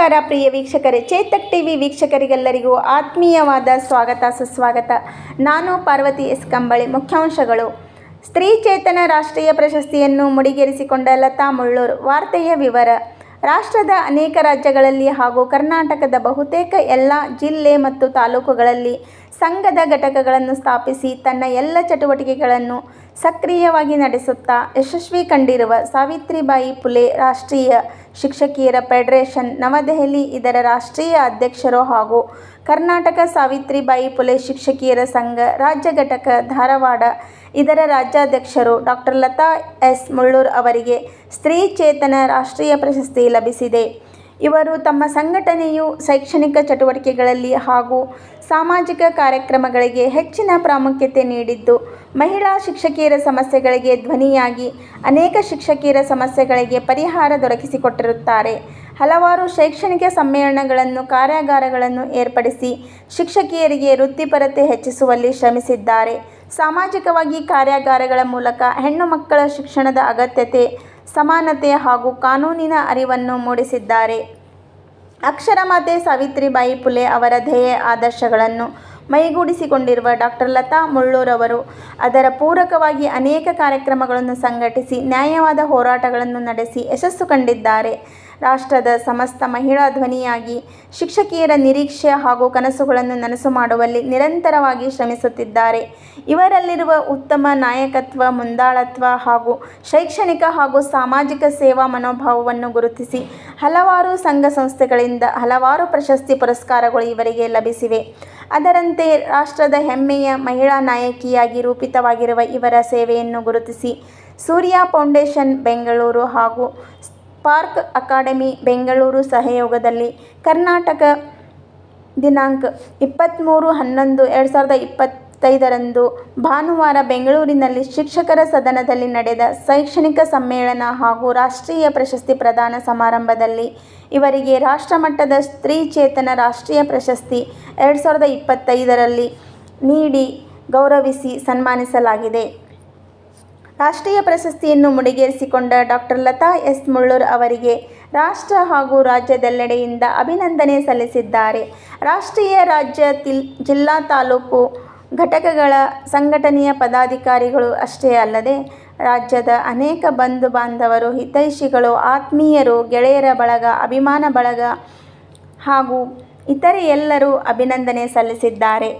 ನಮಸ್ಕಾರ ಪ್ರಿಯ ವೀಕ್ಷಕರೇ. ಚೇತಕ್ ಟಿವಿ ವೀಕ್ಷಕರಿಗೆಲ್ಲರಿಗೂ ಆತ್ಮೀಯವಾದ ಸ್ವಾಗತ, ಸುಸ್ವಾಗತ. ನಾನು ಪಾರ್ವತಿ ಎಸ್ ಕಂಬಳಿ, ಮುಖ್ಯಾಂಶಗಳು. ಸ್ತ್ರೀ ಚೇತನ ರಾಷ್ಟ್ರೀಯ ಪ್ರಶಸ್ತಿಯನ್ನು ಮುಡಿಗೇರಿಸಿಕೊಂಡ ಲತಾ ಮುಳ್ಳೂರ್, ವಾರ್ತೆಯ ವಿವರ. ರಾಷ್ಟ್ರದ ಅನೇಕ ರಾಜ್ಯಗಳಲ್ಲಿ ಹಾಗೂ ಕರ್ನಾಟಕದ ಬಹುತೇಕ ಎಲ್ಲ ಜಿಲ್ಲೆ ಮತ್ತು ತಾಲೂಕುಗಳಲ್ಲಿ ಸಂಘದ ಘಟಕಗಳನ್ನು ಸ್ಥಾಪಿಸಿ ತನ್ನ ಎಲ್ಲ ಚಟುವಟಿಕೆಗಳನ್ನು ಸಕ್ರಿಯವಾಗಿ ನಡೆಸುತ್ತಾ ಯಶಸ್ವಿ ಕಂಡಿರುವ ಸಾವಿತ್ರಿಬಾಯಿ ಪುಲೆ ರಾಷ್ಟ್ರೀಯ ಶಿಕ್ಷಕಿಯರ ಫೆಡರೇಷನ್ ನವದೆಹಲಿ, ಇದರ ರಾಷ್ಟ್ರೀಯ ಅಧ್ಯಕ್ಷರು ಹಾಗೂ ಕರ್ನಾಟಕ ಸಾವಿತ್ರಿಬಾಯಿ ಪುಲೆ ಶಿಕ್ಷಕಿಯರ ಸಂಘ, ರಾಜ್ಯ ಘಟಕ ಧಾರವಾಡ, ಇದರ ರಾಜ್ಯಾಧ್ಯಕ್ಷರು ಡಾಕ್ಟರ್ ಲತಾ ಎಸ್. ಮುಳ್ಳೂರ್ ಅವರಿಗೆ ಸ್ತ್ರೀ ಚೇತನ ರಾಷ್ಟ್ರೀಯ ಪ್ರಶಸ್ತಿ ಲಭಿಸಿದೆ. ಇವರು ತಮ್ಮ ಸಂಘಟನೆಯು ಶೈಕ್ಷಣಿಕ ಚಟುವಟಿಕೆಗಳಲ್ಲಿ ಹಾಗೂ ಸಾಮಾಜಿಕ ಕಾರ್ಯಕ್ರಮಗಳಿಗೆ ಹೆಚ್ಚಿನ ಪ್ರಾಮುಖ್ಯತೆ ನೀಡಿದ್ದು, ಮಹಿಳಾ ಶಿಕ್ಷಕಿಯರ ಸಮಸ್ಯೆಗಳಿಗೆ ಧ್ವನಿಯಾಗಿ ಅನೇಕ ಶಿಕ್ಷಕಿಯರ ಸಮಸ್ಯೆಗಳಿಗೆ ಪರಿಹಾರ ದೊರಕಿಸಿಕೊಟ್ಟಿರುತ್ತಾರೆ. ಹಲವಾರು ಶೈಕ್ಷಣಿಕ ಸಮ್ಮೇಳನಗಳನ್ನು, ಕಾರ್ಯಾಗಾರಗಳನ್ನು ಏರ್ಪಡಿಸಿ ಶಿಕ್ಷಕಿಯರಿಗೆ ವೃತ್ತಿಪರತೆ ಹೆಚ್ಚಿಸುವಲ್ಲಿ ಶ್ರಮಿಸಿದ್ದಾರೆ. ಸಾಮಾಜಿಕವಾಗಿ ಕಾರ್ಯಾಗಾರಗಳ ಮೂಲಕ ಹೆಣ್ಣು ಮಕ್ಕಳ ಶಿಕ್ಷಣದ ಅಗತ್ಯತೆ, ಸಮಾನತೆ ಹಾಗೂ ಕಾನೂನಿನ ಅರಿವನ್ನು ಮೂಡಿಸಿದ್ದಾರೆ. ಅಕ್ಷರಮಾತೆ ಸಾವಿತ್ರಿಬಾಯಿ ಫುಲೆ ಅವರ ಧ್ಯೇಯ ಆದರ್ಶಗಳನ್ನು ಮೈಗೂಡಿಸಿಕೊಂಡಿರುವ ಡಾಕ್ಟರ್ ಲತಾ ಮುಳ್ಳೂರವರು ಅದರ ಪೂರಕವಾಗಿ ಅನೇಕ ಕಾರ್ಯಕ್ರಮಗಳನ್ನು ಸಂಘಟಿಸಿ ನ್ಯಾಯವಾದ ಹೋರಾಟಗಳನ್ನು ನಡೆಸಿ ಯಶಸ್ಸು ಕಂಡಿದ್ದಾರೆ. ರಾಷ್ಟ್ರದ ಸಮಸ್ತ ಮಹಿಳಾ ಧ್ವನಿಯಾಗಿ ಶಿಕ್ಷಕಿಯರ ನಿರೀಕ್ಷೆ ಹಾಗೂ ಕನಸುಗಳನ್ನು ನನಸು ಮಾಡುವಲ್ಲಿ ನಿರಂತರವಾಗಿ ಶ್ರಮಿಸುತ್ತಿದ್ದಾರೆ. ಇವರಲ್ಲಿರುವ ಉತ್ತಮ ನಾಯಕತ್ವ, ಮುಂದಾಳತ್ವ ಹಾಗೂ ಶೈಕ್ಷಣಿಕ ಹಾಗೂ ಸಾಮಾಜಿಕ ಸೇವಾ ಮನೋಭಾವವನ್ನು ಗುರುತಿಸಿ ಹಲವಾರು ಸಂಘ ಸಂಸ್ಥೆಗಳಿಂದ ಹಲವಾರು ಪ್ರಶಸ್ತಿ ಪುರಸ್ಕಾರಗಳು ಇವರಿಗೆ ಲಭಿಸಿವೆ. ಅದರಂತೆ ರಾಷ್ಟ್ರದ ಹೆಮ್ಮೆಯ ಮಹಿಳಾ ನಾಯಕಿಯಾಗಿ ರೂಪಿತವಾಗಿರುವ ಇವರ ಸೇವೆಯನ್ನು ಗುರುತಿಸಿ ಸೂರ್ಯ ಫೌಂಡೇಶನ್ ಬೆಂಗಳೂರು ಹಾಗೂ ಸ್ಪಾರ್ಕ್ ಅಕಾಡೆಮಿ ಬೆಂಗಳೂರು ಸಹಯೋಗದಲ್ಲಿ ಕರ್ನಾಟಕ ದಿನಾಂಕ ಇಪ್ಪತ್ತ್ಮೂರು ಹನ್ನೊಂದು ಎರಡು ಸಾವಿರದ ಇಪ್ಪತ್ತೈದರಂದು ಭಾನುವಾರ ಬೆಂಗಳೂರಿನಲ್ಲಿ ಶಿಕ್ಷಕರ ಸದನದಲ್ಲಿ ನಡೆದ ಶೈಕ್ಷಣಿಕ ಸಮ್ಮೇಳನ ಹಾಗೂ ರಾಷ್ಟ್ರೀಯ ಪ್ರಶಸ್ತಿ ಪ್ರದಾನ ಸಮಾರಂಭದಲ್ಲಿ ಇವರಿಗೆ ರಾಷ್ಟ್ರಮಟ್ಟದ ಸ್ತ್ರೀ ಚೇತನ ರಾಷ್ಟ್ರೀಯ ಪ್ರಶಸ್ತಿ ಎರಡು ಸಾವಿರದ ಇಪ್ಪತ್ತೈದರಲ್ಲಿ ನೀಡಿ ಗೌರವಿಸಿ ಸನ್ಮಾನಿಸಲಾಗಿದೆ. ರಾಷ್ಟ್ರೀಯ ಪ್ರಶಸ್ತಿಯನ್ನು ಮುಡಿಗೇರಿಸಿಕೊಂಡ ಡಾಕ್ಟರ್ ಲತಾ ಎಸ್ ಮುಳ್ಳೂರ್ ಅವರಿಗೆ ರಾಷ್ಟ್ರ ಹಾಗೂ ರಾಜ್ಯದೆಲ್ಲೆಡೆಯಿಂದ ಅಭಿನಂದನೆ ಸಲ್ಲಿಸಿದ್ದಾರೆ. ರಾಷ್ಟ್ರೀಯ ರಾಜ್ಯ ತಿಲ್ ಜಿಲ್ಲಾ ತಾಲೂಕು ಘಟಕಗಳ ಸಂಘಟನೆಯ ಪದಾಧಿಕಾರಿಗಳು ಅಷ್ಟೇ ಅಲ್ಲದೆ ರಾಜ್ಯದ ಅನೇಕ ಬಂಧು ಬಾಂಧವರು, ಹಿತೈಷಿಗಳು, ಆತ್ಮೀಯರು, ಗೆಳೆಯರ ಬಳಗ, ಅಭಿಮಾನ ಬಳಗ ಹಾಗೂ ಇತರೆ ಎಲ್ಲರೂ ಅಭಿನಂದನೆ ಸಲ್ಲಿಸಿದ್ದಾರೆ.